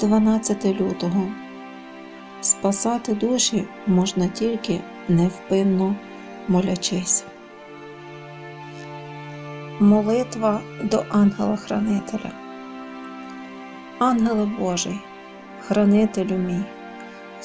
12 лютого. Спасати душі можна тільки невпинно молячись. Молитва до ангела-хранителя. Ангеле Божий, хранителю мій,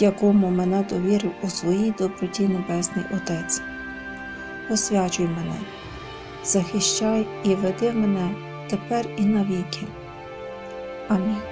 якому мене довірив у своїй доброті Небесний Отець. Освячуй мене, захищай і веди мене тепер і навіки. Амінь.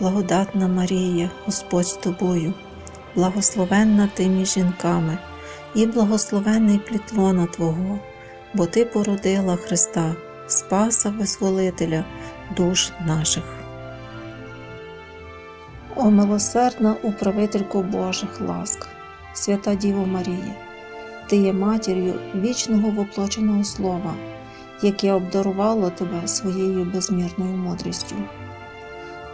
благодатна Марія, Господь з тобою, благословенна ти між жінками, і благословенний плід лона Твого, бо Ти породила Христа, Спаса Визволителя душ наших. О милосердна управителько Божих ласк, свята Діво Марія, Ти є матір'ю вічного воплоченого Слова, яке обдарувало тебе своєю безмірною мудрістю.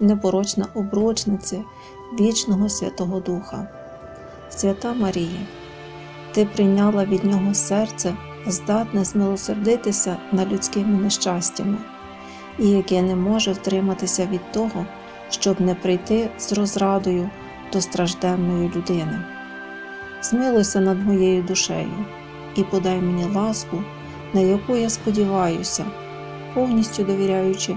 непорочна обручниця вічного Святого Духа, Свята Марія, Ти прийняла від Нього серце, здатне змилосердитися над людськими нещастями, і яке не може втриматися від того, щоб не прийти з розрадою до стражденної людини. Змилуйся над моєю душею і подай мені ласку, на яку я сподіваюся повністю довіряючи